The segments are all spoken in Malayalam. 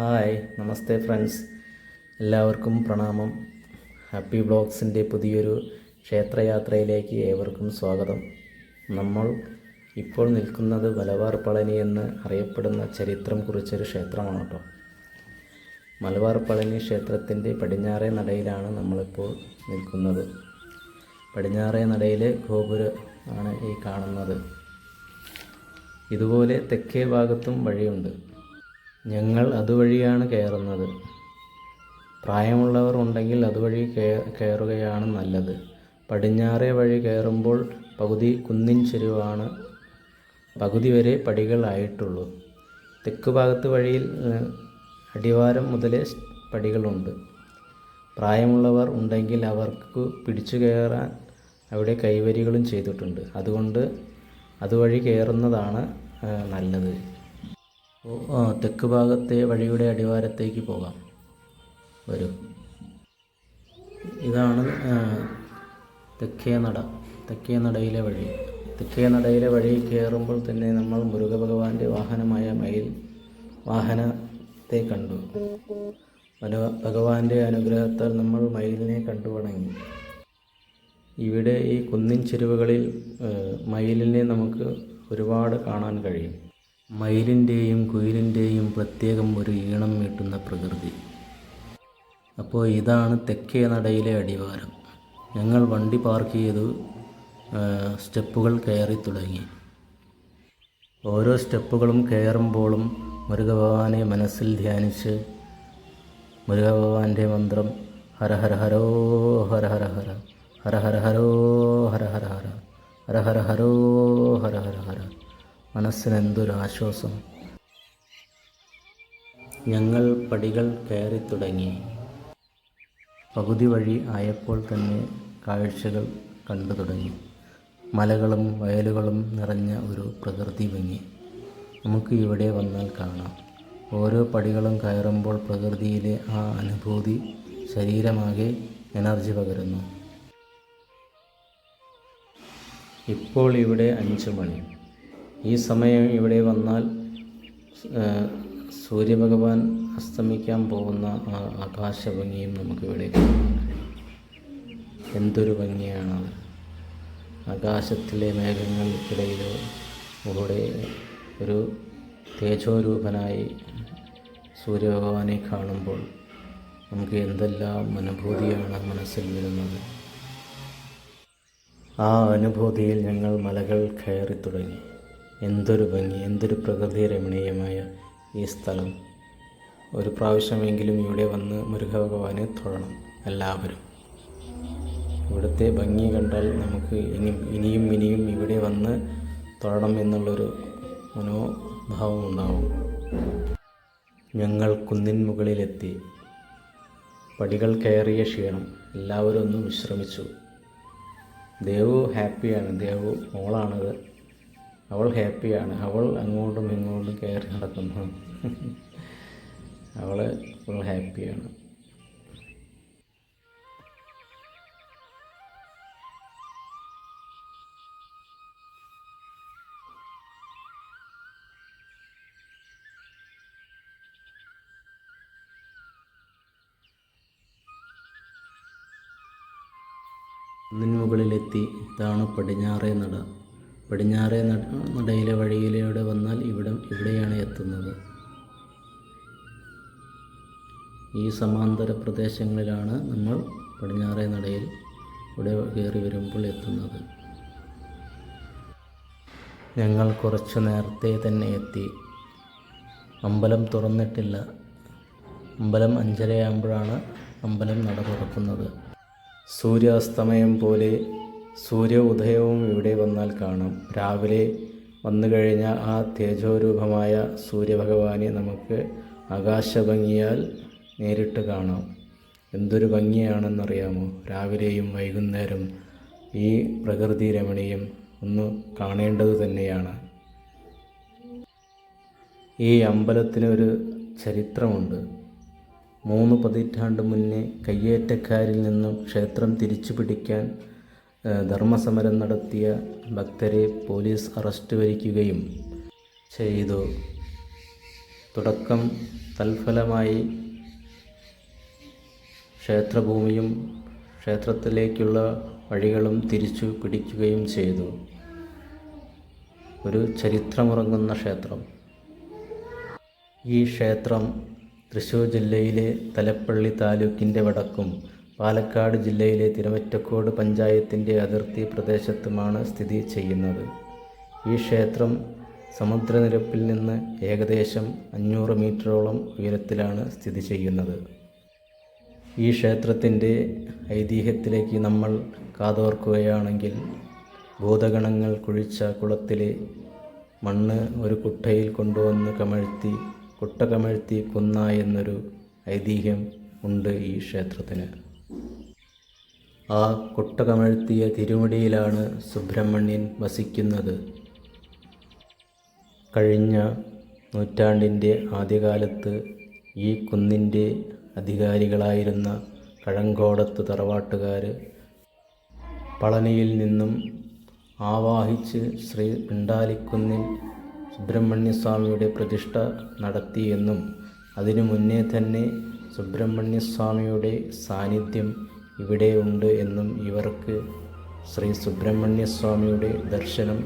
ഹായ് നമസ്തേ ഫ്രണ്ട്സ്. എല്ലാവർക്കും പ്രണാമം. ഹാപ്പി ബ്ലോഗ്സിന്റെ പുതിയൊരു ക്ഷേത്രയാത്രയിലേക്ക് ഏവർക്കും സ്വാഗതം. നമ്മൾ ഇപ്പോൾ നിൽക്കുന്നത് മലബാർ പളനി എന്ന് അറിയപ്പെടുന്ന ചരിത്രം കുറിച്ചൊരു ക്ഷേത്രമാണ് കേട്ടോ. മലബാർ പളനി ക്ഷേത്രത്തിന്റെ പടിഞ്ഞാറേ നടയിലാണ് നമ്മളിപ്പോൾ നിൽക്കുന്നത്. പടിഞ്ഞാറേ നടയിലെ ഗോപുരം ആണ് ഈ കാണുന്നത്. ഇതുപോലെ തെക്കേ ഭാഗത്തും വഴിയുണ്ട്. ഞങ്ങൾ അതുവഴിയാണ് കയറുന്നത്. പ്രായമുള്ളവർ ഉണ്ടെങ്കിൽ അതുവഴി കയ- കയറുകയാണ് നല്ലത്. പടിഞ്ഞാറേ വഴി കയറുമ്പോൾ പകുതി കുന്നിൻ ചെരുവാണ് പകുതി വരെ പടികളായിട്ടുള്ളൂ തെക്ക് ഭാഗത്ത് വഴിയിൽ അടിവാരം മുതലേ പടികളുണ്ട്. പ്രായമുള്ളവർ ഉണ്ടെങ്കിൽ അവർക്ക് പിടിച്ചു കയറാൻ അവിടെ കൈവരികളും ചെയ്തിട്ടുണ്ട്. അതുകൊണ്ട് അതുവഴി കയറുന്നതാണ് നല്ലത്. തെക്ക് ഭാഗത്തെ വഴിയുടെ അടിവാരത്തേക്ക് പോകാം. വരൂ. ഇതാണ് തെക്കേ നട. തെക്കേ നടയിലെ വഴി. തെക്കേ നടയിലെ വഴി കയറുമ്പോൾ തന്നെ നമ്മൾ മുരുകഭഗവാന്റെ വാഹനമായ മയിൽ വാഹനത്തെ കണ്ടു. ഭഗ- ഭഗവാന്റെ അനുഗ്രഹത്താൽ നമ്മൾ മയിലിനെ കണ്ടു വണങ്ങി. ഇവിടെ ഈ കുന്നിൻ ചെരുവുകളിൽ മയിലിനെ നമുക്ക് ഒരുപാട് കാണാൻ കഴിയും. മയിലിന്റെയും കുയിലിന്റെയും പ്രത്യേകം ഒരു ഈണം മീട്ടുന്ന പ്രകൃതി. അപ്പോൾ ഇതാണ് തെക്കേ നടയിലെ അടിവാരം. ഞങ്ങൾ വണ്ടി പാർക്ക് ചെയ്തു സ്റ്റെപ്പുകൾ കയറി തുടങ്ങി. ഓരോ സ്റ്റെപ്പുകളും കയറുമ്പോഴും മുരുകഭഗവാനെ മനസ്സിൽ ധ്യാനിച്ച് മുരുകഭഗവാന്റെ മന്ത്രം ഹര ഹര ഹരോ ഹര ഹര ഹര ഹര ഹര ഹരോ ഹര ഹര ഹര ഹര ഹര ഹരോ ഹര ഹര ഹര. മനസ്സിന് എന്തൊരു ആശ്വാസം ഞങ്ങൾ പടികൾ കയറി തുടങ്ങി. പകുതി വഴി ആയപ്പോൾ തന്നെ കാഴ്ചകൾ കണ്ടു തുടങ്ങി. മലകളും വയലുകളും നിറഞ്ഞ ഒരു പ്രകൃതി ഭംഗി. നമുക്ക് ഇവിടെ വന്നാൽ കാണാം. ഓരോ പടികളും കയറുമ്പോൾ പ്രകൃതിയിലെ ആ അനുഭൂതി ശരീരമാകെ എനർജി പകരുന്നു. ഇപ്പോൾ ഇവിടെ അഞ്ച് മണി. ഈ സമയം ഇവിടെ വന്നാൽ സൂര്യഭഗവാൻ അസ്തമിക്കാൻ പോകുന്ന ആ ആകാശഭംഗിയും നമുക്കിവിടെ എന്തൊരു ഭംഗിയാണ്. ആകാശത്തിലെ മേഘങ്ങൾക്കിടയിൽ ഇവിടെ ഒരു തേജോരൂപനായി സൂര്യഭഗവാനെ കാണുമ്പോൾ നമുക്ക് എന്തെല്ലാം അനുഭൂതിയാണ് മനസ്സിൽ വരുന്നത്. ആ അനുഭൂതിയിൽ ഞങ്ങൾ മലകൾ കയറി തുടങ്ങി എന്തൊരു ഭംഗി എന്തൊരു പ്രകൃതി രമണീയമായ ഈ സ്ഥലം. ഒരു പ്രാവശ്യമെങ്കിലും ഇവിടെ വന്ന് മുരുകഭഗവാനെ തൊഴണം എല്ലാവരും. ഇവിടുത്തെ ഭംഗി കണ്ടാൽ നമുക്ക് ഇനി ഇനിയും ഇനിയും ഇവിടെ വന്ന് തൊഴണം എന്നുള്ളൊരു മനോഭാവം ഉണ്ടാവും. ഞങ്ങൾ കുന്നിൻ മുകളിലെത്തി. പടികൾ കയറിയ ക്ഷീണം എല്ലാവരും ഒന്ന് വിശ്രമിച്ചു. ദേവു ഹാപ്പിയാണ് ദേവു മോളാണത്. അവൾ ഹാപ്പിയാണ്. അവൾ അങ്ങോട്ടും ഇങ്ങോട്ടും കയറി നടക്കുന്നു. അവൾ ഫുൾ ഹാപ്പിയാണ്. മുകളിലെത്തി ഇതാണ് പടിഞ്ഞാറേ നട. പടിഞ്ഞാറേ നട നടയിലെ വഴിയിലൂടെ വന്നാൽ ഇവിടെ ഇവിടെയാണ് എത്തുന്നത്. ഈ സമാന്തര പ്രദേശങ്ങളിലാണ് നമ്മൾ പടിഞ്ഞാറേ നടയിൽ ഇവിടെ കയറി വരുമ്പോൾ എത്തുന്നത്. ഞങ്ങൾ കുറച്ച് നേരത്തെ തന്നെ എത്തി. അമ്പലം തുറന്നിട്ടില്ല. അമ്പലം അഞ്ചരയാകുമ്പോഴാണ് അമ്പലം നട തുറക്കുന്നത്. സൂര്യാസ്തമയം പോലെ സൂര്യ ഉദയവും ഇവിടെ വന്നാൽ കാണാം. രാവിലെ വന്നു കഴിഞ്ഞ ആ തേജോരൂപമായ സൂര്യഭഗവാനെ നമുക്ക് ആകാശഭംഗിയാൽ നേരിട്ട് കാണാം. എന്തൊരു ഭംഗിയാണെന്നറിയാമോ? രാവിലെയും വൈകുന്നേരം ഈ പ്രകൃതി രമണീയം ഒന്ന് കാണേണ്ടത് തന്നെയാണ്. ഈ അമ്പലത്തിന് ഒരു ചരിത്രമുണ്ട്. മൂന്ന് പതിറ്റാണ്ട് മുന്നേ കയ്യേറ്റക്കാരിൽ നിന്നും ക്ഷേത്രം തിരിച്ചു പിടിക്കാൻ ധർമ്മസമരം നടത്തിയ ഭക്തരെ പോലീസ് അറസ്റ്റ് വരിക്കുകയും ചെയ്തു. തുടക്കം തൽഫലമായി ക്ഷേത്രഭൂമിയും ക്ഷേത്രത്തിലേക്കുള്ള വഴികളും തിരിച്ചു പിടിക്കുകയും ചെയ്തു. ഒരു ചരിത്രമുറങ്ങുന്ന ക്ഷേത്രം. ഈ ക്ഷേത്രം തൃശ്ശൂർ ജില്ലയിലെ തലപ്പള്ളി താലൂക്കിന്റെ വടക്കും പാലക്കാട് ജില്ലയിലെ തിരുവറ്റക്കോട് പഞ്ചായത്തിന്റെ അതിർത്തി പ്രദേശത്തുമാണ് സ്ഥിതി ചെയ്യുന്നത്. ഈ ക്ഷേത്രം സമുദ്രനിരപ്പിൽ നിന്ന് ഏകദേശം അഞ്ഞൂറ് മീറ്ററോളം ഉയരത്തിലാണ് സ്ഥിതി ചെയ്യുന്നത്. ഈ ക്ഷേത്രത്തിന്റെ ഐതിഹ്യത്തിലേക്ക് നമ്മൾ കാതോർക്കുകയാണെങ്കിൽ ഭൂതഗണങ്ങൾ കുഴിച്ച കുളത്തിലെ മണ്ണ് ഒരു കുട്ടയിൽ കൊണ്ടുവന്ന് കമഴ്ത്തി കുട്ട കമഴ്ത്തി കുന്ന എന്നൊരു ഐതിഹ്യം ഉണ്ട് ഈ ക്ഷേത്രത്തിന്. ആ കുട്ട കമഴ്ത്തിയ തിരുമുടിയിലാണ് സുബ്രഹ്മണ്യൻ വസിക്കുന്നത്. കഴിഞ്ഞ നൂറ്റാണ്ടിന്റെ ആദ്യകാലത്ത് ഈ കുന്നിന്റെ അധികാരികളായിരുന്ന കഴങ്കോടത്ത് തറവാട്ടുകാർ പളനിയിൽ നിന്നും ആവാഹിച്ച് ശ്രീ പിണ്ടാലിക്കുന്നിൽ സുബ്രഹ്മണ്യസ്വാമിയുടെ പ്രതിഷ്ഠ നടത്തിയെന്നും അതിനു മുന്നേ തന്നെ സുബ്രഹ്മണ്യസ്വാമിയുടെ സാന്നിധ്യം ഇവിടെ ഉണ്ട് എന്നും ഇവർക്ക് ശ്രീ സുബ്രഹ്മണ്യ സ്വാമിയുടെ ദർശനം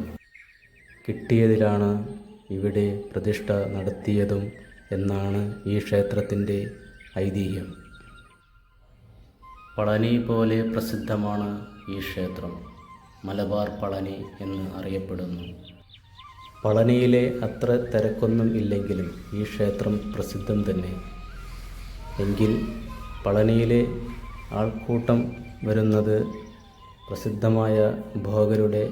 കിട്ടിയതിലാണ് ഇവിടെ പ്രതിഷ്ഠ നടത്തിയതും എന്നാണ് ഈ ക്ഷേത്രത്തിന്റെ ഐതിഹ്യം. പളനി പോലെ പ്രസിദ്ധമാണ് ഈ ക്ഷേത്രം. മലബാർ പളനി എന്ന് അറിയപ്പെടുന്നു. പളനിയിലെ അത്ര തിരക്കൊന്നും ഇല്ലെങ്കിലും ഈ ക്ഷേത്രം പ്രസിദ്ധം തന്നെ. എങ്കിൽ പളനിയിലെ ആൾക്കൂട്ടം വരുന്നത് പ്രസിദ്ധമായ ഭോഗരുടെ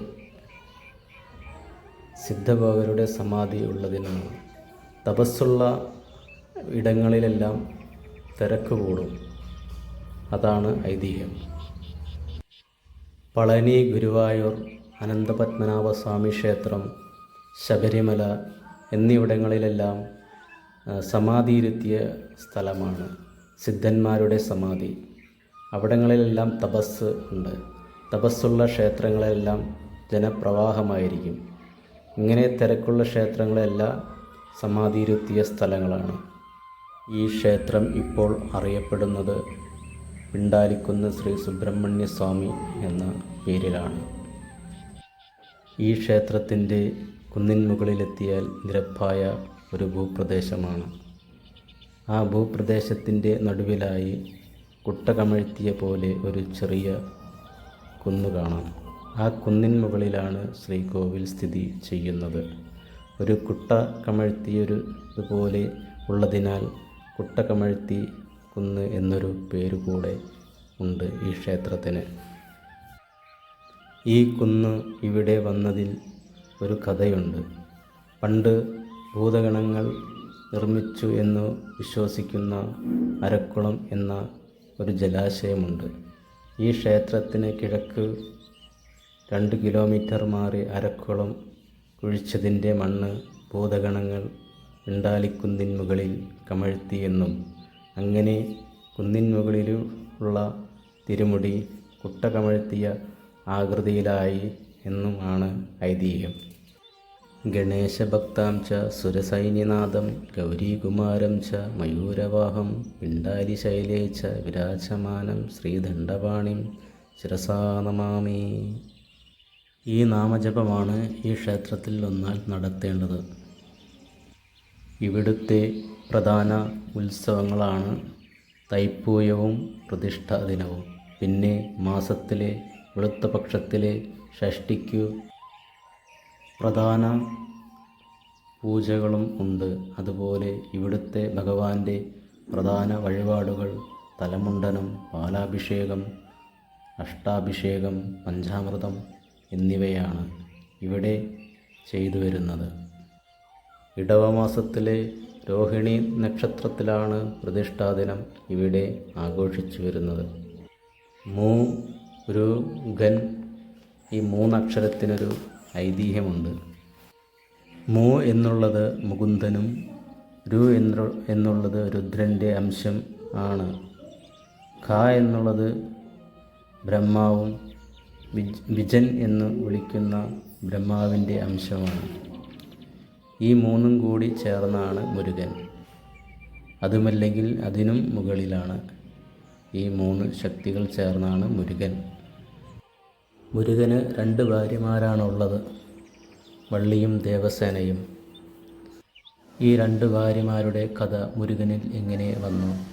സിദ്ധഭോഗരുടെ സമാധി ഉള്ളതിനാണ് തപസ്സുള്ള ഇടങ്ങളിലെല്ലാം തിരക്ക് കൂടും അതാണ് ഐതിഹ്യം. പളനി ഗുരുവായൂർ അനന്തപത്മനാഭസ്വാമി ക്ഷേത്രം ശബരിമല എന്നിവിടങ്ങളിലെല്ലാം സമാധിയിരുത്തിയ സ്ഥലമാണ് സിദ്ധന്മാരുടെ സമാധി. അവിടങ്ങളിലെല്ലാം തപസ് ഉണ്ട്. തപസ്സുള്ള ക്ഷേത്രങ്ങളെല്ലാം ജനപ്രവാഹമായിരിക്കും. ഇങ്ങനെ തിരക്കുള്ള ക്ഷേത്രങ്ങളെല്ലാം സമാധിയിരുത്തിയ സ്ഥലങ്ങളാണ്. ഈ ക്ഷേത്രം ഇപ്പോൾ അറിയപ്പെടുന്നത് പിണ്ടാലിക്കുന്ന് ശ്രീ സുബ്രഹ്മണ്യ സ്വാമി എന്ന പേരിലാണ്. ഈ ക്ഷേത്രത്തിന്റെ കുന്നിൻ മുകളിലെത്തിയാൽ നിരപ്പായ ഒരു ഭൂപ്രദേശമാണ്. ആ ഭൂപ്രദേശത്തിന്റെ നടുവിലായി കുട്ട കമഴ്ത്തിയ പോലെ ഒരു ചെറിയ കുന്ന് കാണാം. ആ കുന്നിൻ മുകളിലാണ് ശ്രീകോവിൽ സ്ഥിതി ചെയ്യുന്നത്. ഒരു കുട്ട കമഴ്ത്തിയൊരു ഇതുപോലെ ഉള്ളതിനാൽ കുട്ടകമഴ്ത്തി കുന്ന് എന്നൊരു പേര് കൂടെ ഉണ്ട് ഈ ക്ഷേത്രത്തിന്. ഈ കുന്ന് ഇവിടെ വന്നതിൽ ഒരു കഥയുണ്ട്. പണ്ട് ഭൂതഗണങ്ങൾ നിർമ്മിച്ചു എന്ന് വിശ്വസിക്കുന്ന അരക്കുളം എന്ന ഒരു ജലാശയമുണ്ട്. ഈ ക്ഷേത്രത്തിന് കിഴക്ക് രണ്ട് കിലോമീറ്റർ മാറി അരക്കുളം കുഴിച്ചതിന്റെ മണ്ണ് ഭൂതഗണങ്ങൾ ഉണ്ടാലിക്കുന്നിൻ മുകളിൽ കമഴ്ത്തിയെന്നും അങ്ങനെ കുന്നിൻ മുകളിലുള്ള തിരുമുടി കുട്ട കമഴ്ത്തിയ ആകൃതിയിലായി എന്നുമാണ് ഐതിഹ്യം. ഗണേശഭക്താം ച സുരസൈന്യനാഥം ഗൗരീകുമാരം ച മയൂരവാഹം പിണ്ടാരിശൈലേ ച വിരാജമാനം ശ്രീദണ്ഡപാണിം. ശിരസാ നമാമി. ഈ നാമജപമാണ് ഈ ക്ഷേത്രത്തിൽ ഒന്നാൽ നടത്തേണ്ടത്. ഇവിടുത്തെ പ്രധാന ഉത്സവങ്ങളാണ് തൈപ്പൂയവും പ്രതിഷ്ഠാ ദിനവും പിന്നെ മാസത്തിലെ വെളുത്ത പക്ഷത്തിലെ ഷഷ്ടിക്കു പ്രധാന പൂജകളും ഉണ്ട്. അതുപോലെ ഇവിടുത്തെ ഭഗവാന്റെ പ്രധാന വഴിപാടുകൾ തലമുണ്ടനം പാലാഭിഷേകം അഷ്ടാഭിഷേകം പഞ്ചാമൃതം എന്നിവയാണ് ഇവിടെ ചെയ്തു വരുന്നത്. ഇടവമാസത്തിലെ രോഹിണി നക്ഷത്രത്തിലാണ് പ്രതിഷ്ഠാദിനം ഇവിടെ ആഘോഷിച്ചു വരുന്നത്. മൂ ഒരു ഗൻ ഈ മൂന്നക്ഷരത്തിനൊരു ഐതിഹ്യമുണ്ട്. മൂ എന്നുള്ളത് മുകുന്ദനും രു എന്നു എന്നുള്ളത് രുദ്രന്റെ അംശം ആണ്. ഖ എന്നുള്ളത് ബ്രഹ്മാവും വിജ് വിജൻ എന്ന് വിളിക്കുന്ന ബ്രഹ്മാവിന്റെ അംശമാണ്. ഈ മൂന്നും കൂടി ചേർന്നാണ് മുരുകൻ. അതുമല്ലെങ്കിൽ അതിനും മുകളിലാണ്. ഈ മൂന്ന് ശക്തികൾ ചേർന്നാണ് മുരുകൻ. മുരുകന് രണ്ട് ഭാര്യമാരാണുള്ളത്. വള്ളിയും ദേവസേനയും. ഈ രണ്ട് ഭാര്യമാരുടെ കഥ മുരുകനിൽ എങ്ങനെ വന്നു?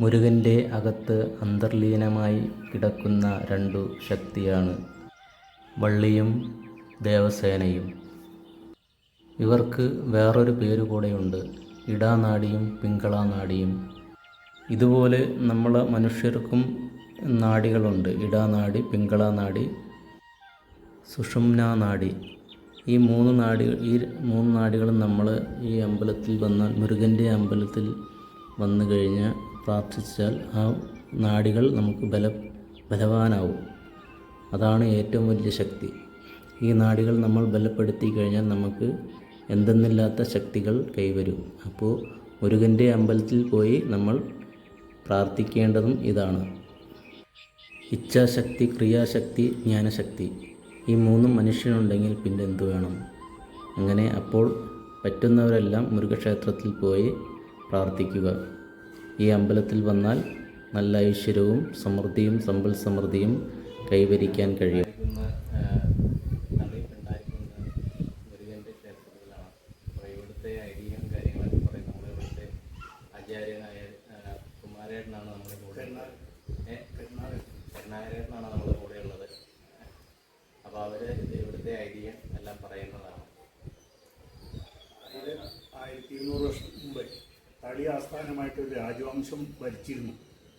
മുരുകന്റെ അകത്ത് അന്തർലീനമായി കിടക്കുന്ന രണ്ടു ശക്തിയാണ് വള്ളിയും ദേവസേനയും. ഇവർക്ക് വേറൊരു പേര് കൂടെയുണ്ട്. ഇടാനാടിയും പിങ്കളാനാടിയും. ഇതുപോലെ നമ്മൾ മനുഷ്യർക്കും നാടികളുണ്ട്. ഇടാനാടി പിങ്കളാനാടി സുഷുമ്നാ നാടി. ഈ മൂന്ന് നാടികൾ ഈ മൂന്ന് നാടികളും നമ്മൾ ഈ അമ്പലത്തിൽ വന്നാൽ മുരുകന്റെ അമ്പലത്തിൽ വന്നു കഴിഞ്ഞാൽ പ്രാർത്ഥിച്ചാൽ ആ നാടികൾ നമുക്ക് ബല ബലവാനാവും. അതാണ് ഏറ്റവും വലിയ ശക്തി. ഈ നാടികൾ നമ്മൾ ബലപ്പെടുത്തി കഴിഞ്ഞാൽ നമുക്ക് എന്തെന്നില്ലാത്ത ശക്തികൾ കൈവരും. അപ്പോൾ മുരുകന്റെ അമ്പലത്തിൽ പോയി നമ്മൾ പ്രാർത്ഥിക്കേണ്ടതും ഇതാണ്. ഇച്ഛാശക്തി ക്രിയാശക്തി ജ്ഞാനശക്തി ഈ മൂന്നും മനുഷ്യനുണ്ടെങ്കിൽ പിന്നെ എന്തു വേണം? അങ്ങനെ അപ്പോൾ പറ്റുന്നവരെല്ലാം മുരുകക്ഷേത്രത്തിൽ പോയി പ്രാർത്ഥിക്കുക. ഈ അമ്പലത്തിൽ വന്നാൽ നല്ല ഐശ്വര്യവും സമൃദ്ധിയും സമ്പൽ സമൃദ്ധിയും കൈവരിക്കാൻ കഴിയും മുരുകന്റെ ക്ഷേത്രത്തിലാണ് അപ്പോൾ ഇവിടുത്തെ ഐതിഹ്യം കാര്യങ്ങളൊക്കെ പറയും നമ്മുടെ ഇവിടുത്തെ ആചാര്യനായ കുമാരേട്ടനാണ് നമ്മുടെ കൂടെ കരുണാകരേട്ടനാണ് നമ്മുടെ കൂടെ ഉള്ളത് അപ്പോൾ അവർ ഇവിടുത്തെ ഐതിഹ്യം എല്ലാം പറയുന്നതാണ് ഇത് ആയിരത്തി ഇരുന്നൂറ് വർഷം മുമ്പ് തളി ആസ്ഥാനമായിട്ട് ഒരു രാജവംശം ഭരിച്ചിരുന്നു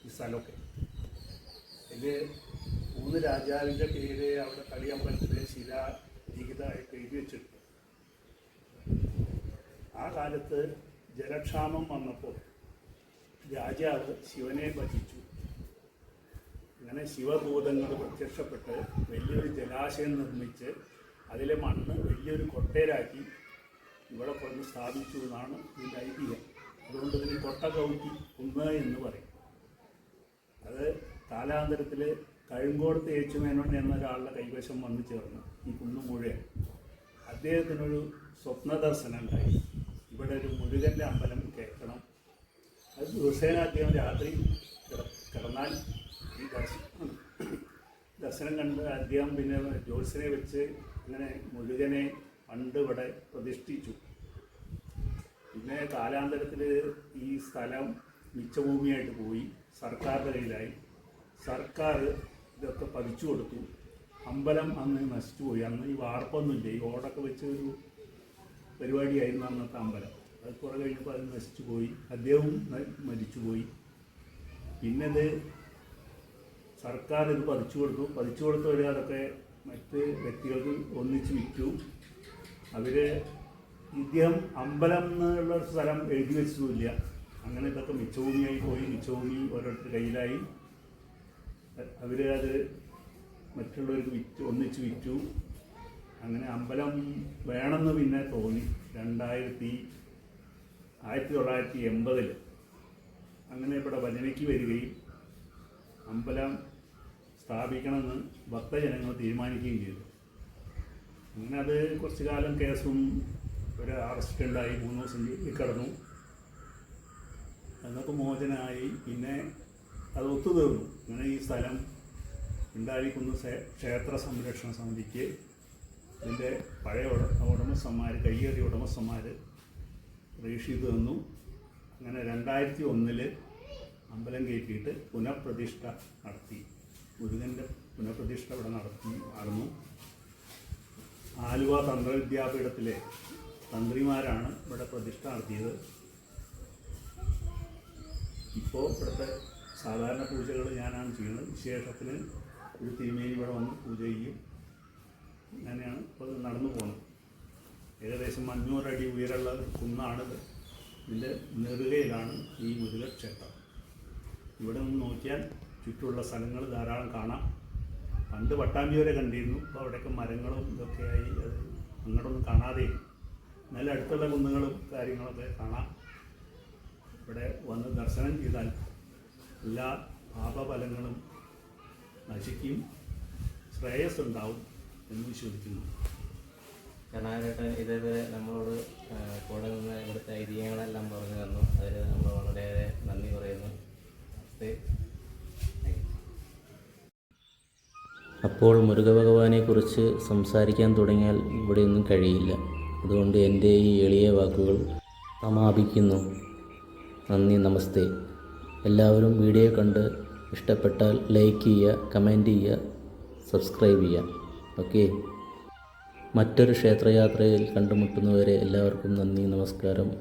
ഈ സ്ഥലമൊക്കെ. ഇത് മൂന്ന് രാജാവിന്റെ പേര് അവിടെ കളിയമ്പലത്തിലെ ശില ലിഖിതമായിട്ട് എഴുതി വെച്ചിട്ടുണ്ട്. ആ കാലത്ത് ജലക്ഷാമം വന്നപ്പോൾ രാജാവ് ശിവനെ ഭജിച്ചു. അങ്ങനെ ശിവഭൂതങ്ങൾ പ്രത്യക്ഷപ്പെട്ട് വലിയൊരു ജലാശയം നിർമ്മിച്ച് അതിലെ മണ്ണ് വലിയൊരു കൊട്ടയിലാക്കി ഇവിടെ കൊണ്ട് സ്ഥാപിച്ചു എന്നാണ് ഇതിന്റെ ഐതിഹ്യം. അതുകൊണ്ട് ഇതിന് കൊട്ടകൗത്തി കുന്ന് എന്ന് പറയും. അത് കാലാന്തരത്തിൽ കഴുങ്കോടത്ത് ഏച്ചുമേനോണ് എന്ന ഒരാളുടെ കൈവശം വന്നു ചേർന്ന് ഈ കുന്നു മുഴുവൻ അദ്ദേഹത്തിനൊരു സ്വപ്ന ദർശനം ഉണ്ടായി ഇവിടെ ഒരു മുരുകന്റെ അമ്പലം കേൾക്കണം. അത് ദിവസേന അദ്ദേഹം രാത്രി കിട- കിടന്നാൽ ഈ ദർശനം ദർശനം കണ്ട് അദ്ദേഹം പിന്നെ ജ്യോത്സനെ വെച്ച് ഇങ്ങനെ മുരുകനെ പണ്ട് ഇവിടെ പ്രതിഷ്ഠിച്ചു. പിന്നെ കാലാന്തരത്തിൽ ഈ സ്ഥലം മിച്ചഭൂമിയായിട്ട് പോയി സർക്കാരിന്റെ കയ്യിലായി. സർക്കാർ ഇതൊക്കെ പതിച്ചു കൊടുത്തു. അമ്പലം അന്ന് നശിച്ചു പോയി. അന്ന് ഈ വാർപ്പൊന്നുമില്ല? ഈ ഓടൊക്കെ വെച്ച് ഒരു പരിപാടിയായിരുന്നു അന്നത്തെ അമ്പലം. അത് കുറേ കഴിഞ്ഞപ്പോൾ അത് നശിച്ചു പോയി. അദ്ദേഹവും മരിച്ചുപോയി പിന്നെ ഇത് സർക്കാർ ഇത് പതിച്ചു കൊടുത്തു. പതിച്ചു കൊടുത്തവർ അതൊക്കെ മറ്റ് വ്യക്തികൾക്ക് ഒന്നിച്ച് വിറ്റു. അവർ ഇദ്ദേഹം അമ്പലം എന്നുള്ള സ്ഥലം എഴുതി വെച്ചതുമില്ല. അങ്ങനെ ഇതൊക്കെ മിച്ചഭൂമിയായി പോയി. മിച്ചഭൂമി ഓരോരുത്തർ കയ്യിലായി. അവർ അത് മറ്റുള്ളവർക്ക് വിറ്റു ഒന്നിച്ച് വിറ്റു. അങ്ങനെ അമ്പലം വേണമെന്ന് പിന്നെ തോന്നി. രണ്ടായിരത്തി ആയിരത്തി തൊള്ളായിരത്തി എൺപതിൽ അങ്ങനെ ഇവിടെ ഭജനയ്ക്ക് വരികയും അമ്പലം സ്ഥാപിക്കണമെന്ന് ഭക്തജനങ്ങൾ തീരുമാനിക്കുകയും ചെയ്തു. അങ്ങനെ അത് കുറച്ച് കാലം കേസും ഒരു അറസ്റ്റുണ്ടായി മൂന്ന് ദിവസം കിടന്നു. അന്നൊക്കെ മോചനമായി പിന്നെ അത് ഒത്തുതീർന്നു. അങ്ങനെ ഈ സ്ഥലം ഉണ്ടായിരിക്കുന്ന ക്ഷേത്ര സംരക്ഷണ സമിതിക്ക് ഇതിന്റെ പഴയ ഉട ഉടമസ്ഥന്മാർ കയ്യേറിയ ഉടമസ്ഥന്മാർ റീഷീത് തന്നു. അങ്ങനെ രണ്ടായിരത്തി ഒന്നിൽ അമ്പലം കയറ്റിയിട്ട് പുനഃപ്രതിഷ്ഠ നടത്തി. മുരുകന്റെ പുനഃപ്രതിഷ്ഠ ഇവിടെ നടത്തി നടന്നു. ആലുവ തന്ത്രവിദ്യാപീഠത്തിലെ തന്ത്രിമാരാണ് ഇവിടെ പ്രതിഷ്ഠ നടത്തിയത്. ഇപ്പോൾ ഇവിടുത്തെ സാധാരണ പൂജകൾ ഞാനാണ് ചെയ്യുന്നത്. വിശേഷത്തിന് ഒരു തിരുമേനി ഇവിടെ വന്ന് പൂജ ചെയ്യും. അങ്ങനെയാണ് ഇപ്പോൾ നടന്നു പോകുന്നത്. ഏകദേശം അഞ്ഞൂറടി ഉയരമുള്ള കുന്നാണ് ഇതിന്റെ നെറുകയിലാണ് ഈ മുരുക ക്ഷേത്രം. ഇവിടെ നിന്ന് നോക്കിയാൽ ചുറ്റുമുള്ള സ്ഥലങ്ങൾ ധാരാളം കാണാം. പണ്ട് പട്ടാമ്പി വരെ കണ്ടിരുന്നു. ഇപ്പോൾ അവിടെയൊക്കെ മരങ്ങളും ഇതൊക്കെയായി അത് അങ്ങോട്ടൊന്നും കാണാതെ നല്ല അടുത്തുള്ള കുന്നുകളും കാര്യങ്ങളൊക്കെ കാണാം. ഇവിടെ വന്ന് ദർശനം ചെയ്താൽ എല്ലാ പാപഫലങ്ങളും നശിക്കും. ശ്രേയസ് ഉണ്ടാവും എന്ന് വിശ്വസിക്കുന്നു. കർണാകരേട്ടൻ ഇതേപോലെ നമ്മളോട് കൂടെ നിന്ന് ഇവിടുത്തെ ഐതിഹ്യങ്ങളെല്ലാം പറഞ്ഞു തന്നു. അതിൽ നമ്മൾ വളരെയേറെ നന്ദി പറയുന്നു. അപ്പോൾ മുരുകഭഗവാനെക്കുറിച്ച് സംസാരിക്കാൻ തുടങ്ങിയാൽ ഇവിടെയൊന്നും കഴിയില്ല. അതുകൊണ്ട് എന്റെ ഈ എളിയ വാക്കുകൾ സമാപിക്കുന്നു. നന്ദി നമസ്തേ. എല്ലാവരും വീഡിയോ കണ്ട് ഇഷ്ടപ്പെട്ടാൽ ലൈക്ക് ചെയ്യുക കമന്റ് ചെയ്യുക സബ്സ്ക്രൈബ് ചെയ്യുക. ഓക്കെ? മറ്റൊരു ക്ഷേത്രയാത്രയിൽ കണ്ടുമുട്ടുന്നവരെ എല്ലാവർക്കും നന്ദി നമസ്കാരം.